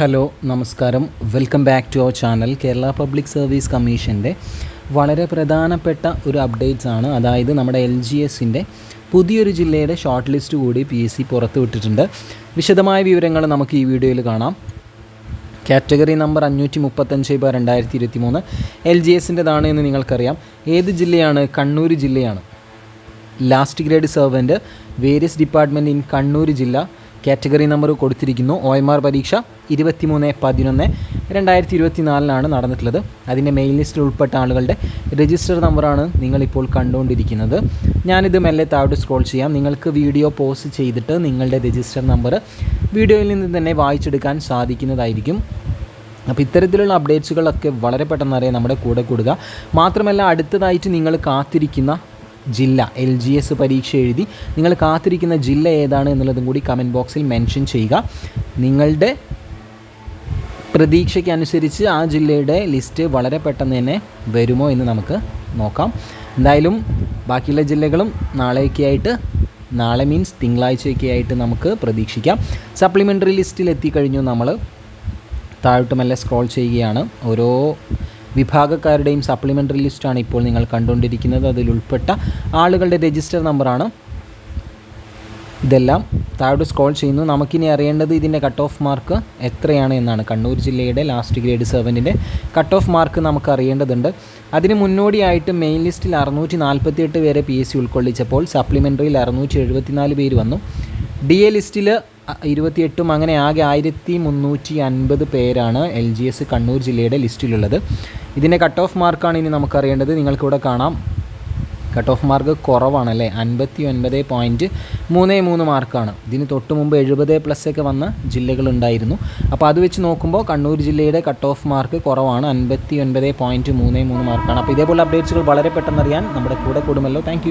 Hello നമസ്കാരം. Welcome back to our channel Kerala public service കമ്മീഷന്റെ വളരെ പ്രധാനപ്പെട്ട ഒരു അപ്ഡേറ്റ്സ് ആണ്. അതായത് നമ്മുടെ എൽ ജി എസിന്റെ പുതിയൊരു ജില്ലയുടെ ഷോർട്ട് ലിസ്റ്റ് കൂടി പി എസ് സി പുറത്തുവിട്ടിട്ടുണ്ട് വിശദമായ വിവരങ്ങൾ നമുക്ക് ഈ വീഡിയോയിൽ കാണാം. കാറ്റഗറി നമ്പർ അഞ്ഞൂറ്റി മുപ്പത്തഞ്ച് ബാർ രണ്ടായിരത്തി ഇരുപത്തി മൂന്ന് എൽ ജി എസിന്റെതാണ് എന്ന് നിങ്ങൾക്കറിയാം. ഏത് ജില്ലയാണ്? കണ്ണൂർ ജില്ലയാണ്. Last grade servant various department in Kannur ജില്ല. കാറ്റഗറി നമ്പർ കൊടുത്തിരിക്കുന്നു. ഒ എം ആർ പരീക്ഷ ഇരുപത്തിമൂന്ന് പതിനൊന്ന് രണ്ടായിരത്തി ഇരുപത്തി നാലിനാണ് നടന്നിട്ടുള്ളത്. അതിന്റെ മെയിൽ ലിസ്റ്റിൽ ഉൾപ്പെട്ട ആളുകളുടെ രജിസ്റ്റർ നമ്പറാണ് നിങ്ങളിപ്പോൾ കണ്ടുകൊണ്ടിരിക്കുന്നത്. ഞാനിത് മെല്ലെ താഴോട്ട് സ്ക്രോൾ ചെയ്യാം. നിങ്ങൾക്ക് വീഡിയോ പോസ്റ്റ് ചെയ്തിട്ട് നിങ്ങളുടെ രജിസ്റ്റർ നമ്പർ വീഡിയോയിൽ നിന്ന് തന്നെ വായിച്ചെടുക്കാൻ സാധിക്കുന്നതായിരിക്കും. അപ്പോൾ ഇത്തരത്തിലുള്ള അപ്ഡേറ്റ്സുകളൊക്കെ വളരെ പെട്ടെന്ന് അറിയാൻ നമ്മുടെ കൂടെ കൂടുക. മാത്രമല്ല അടുത്തതായിട്ട് നിങ്ങൾ കാത്തിരിക്കുന്ന ജില്ല എൽ ജി എസ് പരീക്ഷ എഴുതി നിങ്ങൾ കാത്തിരിക്കുന്ന ജില്ല ഏതാണ് എന്നുള്ളതും കൂടി കമന്റ് ബോക്സിൽ മെൻഷൻ ചെയ്യുക. നിങ്ങളുടെ പ്രതീക്ഷയ്ക്കനുസരിച്ച് ആ ജില്ലയുടെ ലിസ്റ്റ് വളരെ പെട്ടെന്ന് തന്നെ വരുമോ എന്ന് നമുക്ക് നോക്കാം. എന്തായാലും ബാക്കിയുള്ള ജില്ലകളും നാളെയൊക്കെ ആയിട്ട് നാളെ മീൻസ് തിങ്കളാഴ്ചയൊക്കെ ആയിട്ട് നമുക്ക് പ്രതീക്ഷിക്കാം. സപ്ലിമെന്ററി ലിസ്റ്റിൽ എത്തിക്കഴിഞ്ഞു നമ്മൾ. താഴോട്ട് മെല്ലെ സ്ക്രോൾ ചെയ്യുകയാണ്. ഓരോ വിഭാഗക്കാരുടെയും സപ്ലിമെന്ററി ലിസ്റ്റാണ് ഇപ്പോൾ നിങ്ങൾ കണ്ടുകൊണ്ടിരിക്കുന്നത്. അതിൽ ഉൾപ്പെട്ട ആളുകളുടെ രജിസ്റ്റർ നമ്പറാണ് ഇതെല്ലാം താഴോട്ട് സ്ക്രോൾ ചെയ്യുന്നു. നമുക്കിനി അറിയേണ്ടത് ഇതിന്റെ കട്ട് ഓഫ് മാർക്ക് എത്രയാണ് എന്നാണ്. കണ്ണൂർ ജില്ലയുടെ ലാസ്റ്റ് ഗ്രേഡ് സെവനിന്റെ കട്ട് ഓഫ് മാർക്ക് നമുക്ക് അറിയേണ്ടതുണ്ട്. അതിന് മുന്നോടിയായിട്ട് മെയിൻ ലിസ്റ്റിൽ അറുന്നൂറ്റി നാൽപ്പത്തി എട്ട് പേരെ പി എസ് സി ഉൾക്കൊള്ളിച്ചപ്പോൾ സപ്ലിമെന്ററിയിൽ അറുന്നൂറ്റി എഴുപത്തിനാല് പേര് വന്നു. ഡി എ ലിസ്റ്റിൽ ഇരുപത്തിയെട്ടും അങ്ങനെ ആകെ ആയിരത്തി മുന്നൂറ്റി അൻപത് പേരാണ് എൽ ജി എസ് കണ്ണൂർ ജില്ലയുടെ ലിസ്റ്റിലുള്ളത്. ഇതിന്റെ കട്ട് ഓഫ് മാർക്കാണ് ഇനി നമുക്കറിയേണ്ടത്. നിങ്ങൾക്കിവിടെ കാണാം. കട്ട് ഓഫ് മാർക്ക് കുറവാണല്ലേ അൻപത്തി ഒൻപത് പോയിന്റ് മൂന്ന് മൂന്ന് മാർക്കാണ് ഇതിന് തൊട്ട് മുമ്പ് എഴുപത് പ്ലസ് ഒക്കെ വന്ന ജില്ലകളുണ്ടായിരുന്നു അപ്പോൾ അത് വെച്ച് നോക്കുമ്പോൾ കണ്ണൂർ ജില്ലയുടെ കട്ട് ഓഫ് മാർക്ക് കുറവാണ്. അൻപത്തി ഒൻപത് പോയിന്റ് മൂന്ന് മൂന്ന് മാർക്കാണ് അപ്പോൾ ഇതേപോലെ അപ്ഡേറ്റ്സുകൾ വളരെ പെട്ടെന്ന് അറിയാൻ നമ്മുടെ കൂടെ കൂടുമല്ലോ. താങ്ക്